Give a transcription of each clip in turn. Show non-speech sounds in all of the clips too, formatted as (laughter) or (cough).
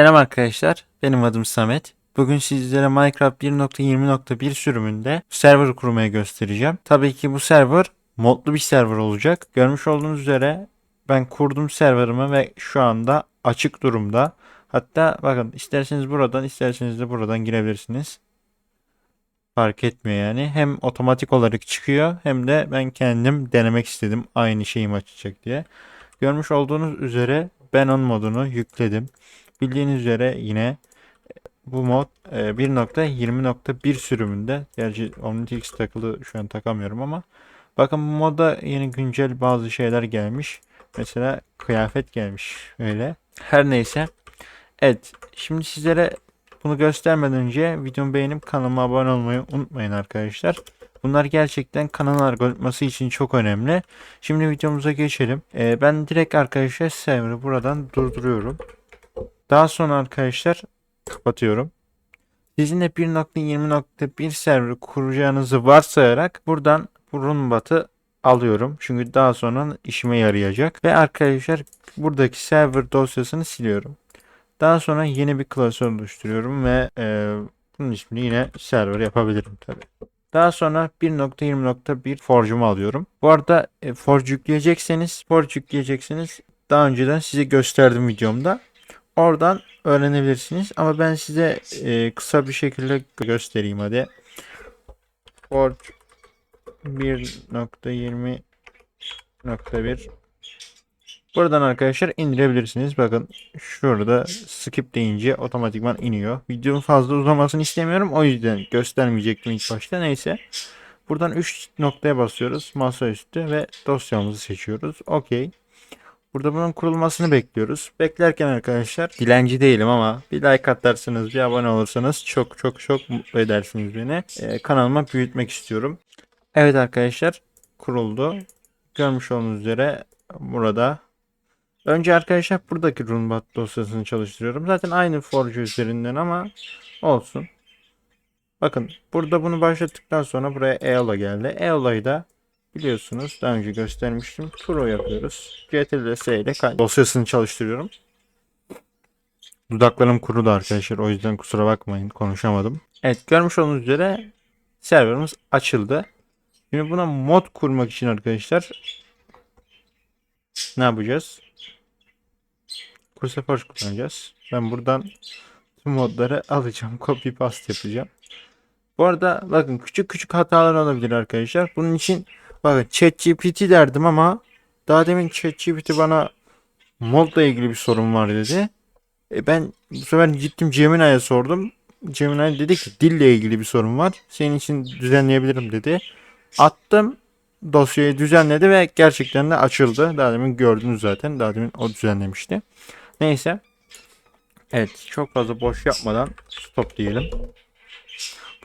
Selam arkadaşlar, benim adım Samet. Bugün sizlere Minecraft 1.20.1 sürümünde server kurmayı göstereceğim. Tabii ki bu server modlu bir server olacak. Görmüş olduğunuz üzere ben kurdum serverımı ve şu anda açık durumda. Hatta bakın isterseniz buradan isterseniz de buradan girebilirsiniz. Fark etmiyor yani. Hem otomatik olarak çıkıyor hem de ben kendim denemek istedim aynı şeyi mi açacak diye. Görmüş olduğunuz üzere ben on modunu yükledim. Bildiğiniz üzere yine bu mod e, 1.20.1 sürümünde. Gerçi Omnitrix takılı şu an takamıyorum ama bakın bu modda yeni güncel bazı şeyler gelmiş. Mesela kıyafet gelmiş öyle. Her neyse. Evet şimdi sizlere bunu göstermeden önce videomu beğenip kanalıma abone olmayı unutmayın arkadaşlar. Bunlar gerçekten kanalın algoritması için çok önemli. Şimdi videomuza geçelim. E, ben direkt arkadaşlar server'ı buradan durduruyorum. Daha sonra arkadaşlar kapatıyorum. Sizinle 1.20.1 server kuracağınızı varsayarak buradan bu runbat'ı alıyorum. Çünkü daha sonra işime yarayacak. Ve arkadaşlar buradaki server dosyasını siliyorum. Daha sonra yeni bir klasör oluşturuyorum ve e, bunun ismini yine server yapabilirim tabi. Daha sonra 1.20.1 forge'umu alıyorum. Bu arada e, forge yükleyecekseniz, forge yükleyeceksiniz. Daha önceden size gösterdim videomda. Oradan öğrenebilirsiniz. Ama ben size e, kısa bir şekilde göstereyim hadi. Forge 1.20.1 Buradan arkadaşlar indirebilirsiniz. Bakın şurada skip deyince otomatikman iniyor. Videonun fazla uzamasını istemiyorum. O yüzden göstermeyecektim ilk başta. Neyse. Buradan 3 noktaya basıyoruz. Masaüstü ve dosyamızı seçiyoruz. Okey. Burada bunun kurulmasını bekliyoruz. Beklerken arkadaşlar dilenci değilim ama bir like atarsanız bir abone olursanız çok çok çok mutlu edersiniz beni. Ee, kanalıma büyütmek istiyorum. Evet arkadaşlar kuruldu. Görmüş olduğunuz üzere burada. Önce arkadaşlar buradaki runbat dosyasını çalıştırıyorum. Zaten aynı forge üzerinden ama olsun. Bakın burada bunu başlattıktan sonra buraya EOLA geldi. EOLA'yı da biliyorsunuz daha önce göstermiştim. Pro yapıyoruz. CTRL S ile dosyasını çalıştırıyorum. Dudaklarım kurudu arkadaşlar. O yüzden kusura bakmayın konuşamadım. Evet görmüş olduğunuz üzere serverımız açıldı. Şimdi buna mod kurmak için arkadaşlar ne yapacağız? Cruciforge kullanacağız. Ben buradan tüm modları alacağım. Copy paste yapacağım. Bu arada bakın küçük küçük hatalar olabilir arkadaşlar. Bunun için bakın ChatGPT derdim ama daha demin ChatGPT bana modla ilgili bir sorun var dedi. E ben bu sefer gittim Gemini'ye sordum. Gemini dedi ki dille ilgili bir sorun var. Senin için düzenleyebilirim dedi. Attım dosyayı düzenledi ve gerçekten de açıldı. Daha demin gördünüz zaten. Daha demin o düzenlemişti. Neyse. Evet çok fazla boş yapmadan stop diyelim.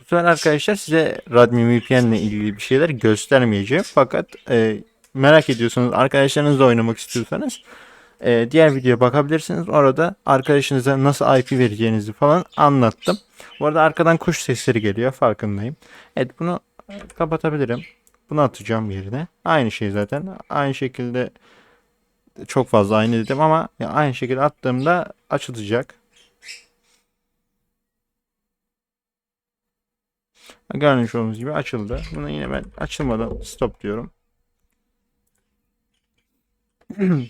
Sefer arkadaşlar size Radmi VPN ile ilgili bir şeyler göstermeyeceğim. Fakat e, merak ediyorsanız arkadaşlarınızla oynamak istiyorsanız e, diğer videoya bakabilirsiniz. Orada arkadaşınıza nasıl IP vereceğinizi falan anlattım. Bu arada arkadan kuş sesleri geliyor farkındayım. Evet bunu kapatabilirim. Bunu atacağım yerine. Aynı şey zaten. Aynı şekilde çok fazla aynı dedim ama aynı şekilde attığımda açılacak. Görmüş olduğunuz gibi açıldı. Bunu yine ben açılmadan stop diyorum. (clears throat)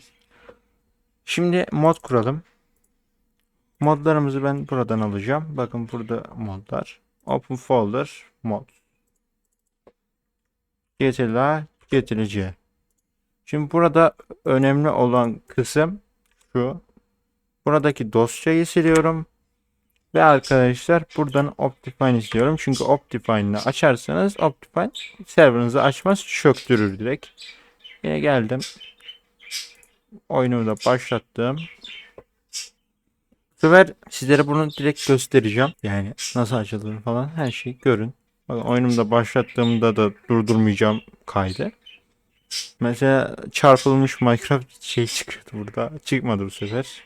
Şimdi mod kuralım. Modlarımızı ben buradan alacağım. Bakın burada modlar. Open folder mod. Getir getirici. Şimdi burada önemli olan kısım şu. Buradaki dosyayı siliyorum. Ve arkadaşlar buradan Optifine istiyorum. Çünkü Optifine'ı açarsanız Optifine serverınızı açmaz çöktürür direkt. Yine geldim. Oyunumu da başlattım. Bu sefer sizlere bunu direkt göstereceğim. Yani nasıl açıldığını falan her şeyi görün. Bakın oyunumu da başlattığımda da durdurmayacağım kaydı. Mesela çarpılmış Minecraft şey çıkıyordu burada. Çıkmadı bu sefer.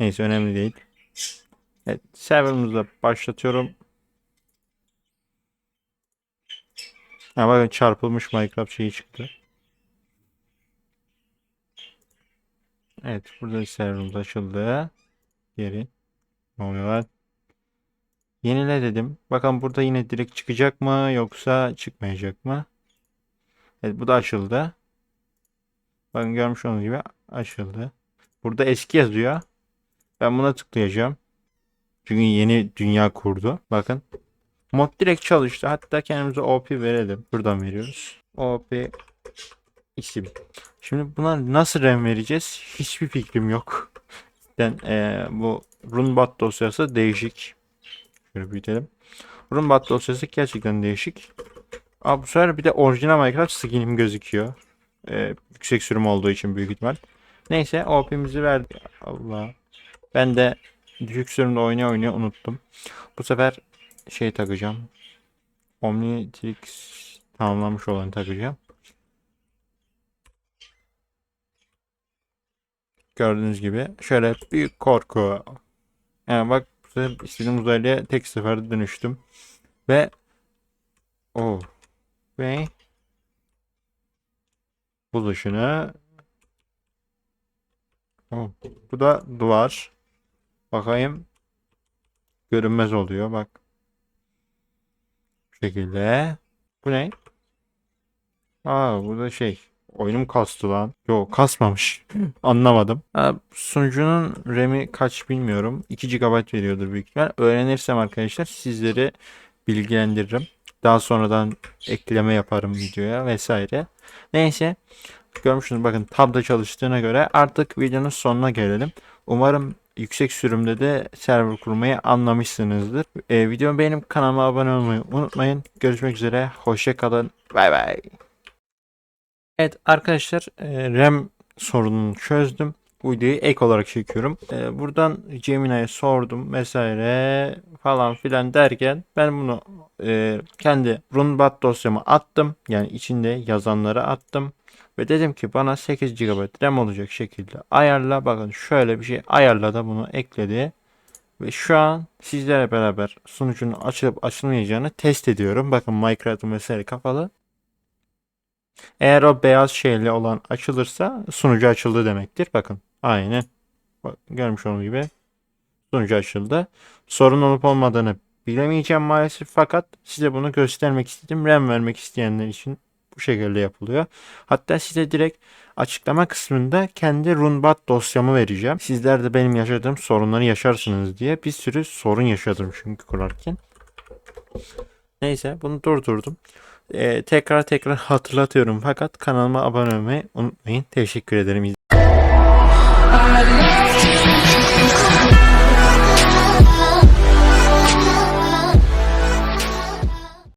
Neyse önemli değil. Evet serverımızı başlatıyorum. Ha bakın çarpılmış Minecraft şeyi çıktı. Evet burada serverımız açıldı. Geri. Ne oluyor? Yenile dedim. Bakın burada yine direkt çıkacak mı yoksa çıkmayacak mı? Evet bu da açıldı. Bakın görmüş olduğunuz gibi açıldı. Burada eski yazıyor. Ben buna tıklayacağım. Çünkü yeni dünya kurdu. Bakın. Mod direkt çalıştı. Hatta kendimize OP verelim. Buradan veriyoruz. OP isim. Şimdi buna nasıl RAM vereceğiz? Hiçbir fikrim yok. Ben eee, bu Runbat dosyası değişik. Şöyle büyütelim. Runbat dosyası gerçekten değişik. Aa, bu sefer bir de orijinal Minecraft skinim gözüküyor. Eee, yüksek sürüm olduğu için büyük ihtimal. Neyse OP'mizi verdik. Allah. Ben de düşük sürümde oynaya oynaya unuttum. Bu sefer şey takacağım. Omnitrix tamamlanmış olanı takacağım. Gördüğünüz gibi şöyle büyük korku. Yani bak bu sefer istediğim uzaylıya tek seferde dönüştüm. Ve o ve bu dışına Oh, bu da duvar. Bakayım. Görünmez oluyor bak. Bu şekilde. Bu ne? Aa bu da şey. Oyunum kastı lan. Yok kasmamış. (clears throat) Anlamadım. Ha, sunucunun RAM'i kaç bilmiyorum. 2 GB veriyordur büyük ihtimal. Öğrenirsem arkadaşlar sizleri bilgilendiririm. Daha sonradan ekleme yaparım videoya vesaire. Neyse. Görmüşsünüz bakın tabda çalıştığına göre artık videonun sonuna gelelim. Umarım yüksek sürümde de server kurmayı anlamışsınızdır. Ee, videomu beğenip kanalıma abone olmayı unutmayın. Görüşmek üzere. Hoşça kalın. Bay bay. Evet arkadaşlar e, RAM sorununu çözdüm. Bu videoyu ek olarak çekiyorum. E, buradan Gemini'ye sordum vesaire falan filan derken ben bunu e, kendi runbat dosyama attım. Yani içinde yazanları attım. Ve dedim ki bana 8 GB RAM olacak şekilde ayarla. Bakın şöyle bir şey ayarla da bunu ekledi. Ve şu an sizlerle beraber sunucunun açılıp açılmayacağını test ediyorum. Bakın Minecraft'ın vesaire kapalı. Eğer o beyaz şeyli olan açılırsa sunucu açıldı demektir. Bakın aynen. Bak, görmüş olduğunuz gibi sunucu açıldı. Sorun olup olmadığını bilemeyeceğim maalesef fakat size bunu göstermek istedim. RAM vermek isteyenler için bu şekilde yapılıyor. Hatta size direkt açıklama kısmında kendi Runbat dosyamı vereceğim. Sizler de benim yaşadığım sorunları yaşarsınız diye bir sürü sorun yaşadım çünkü kurarken. Neyse bunu durdurdum. Ee, tekrar tekrar (laughs) hatırlatıyorum fakat kanalıma abone olmayı unutmayın. Teşekkür ederim.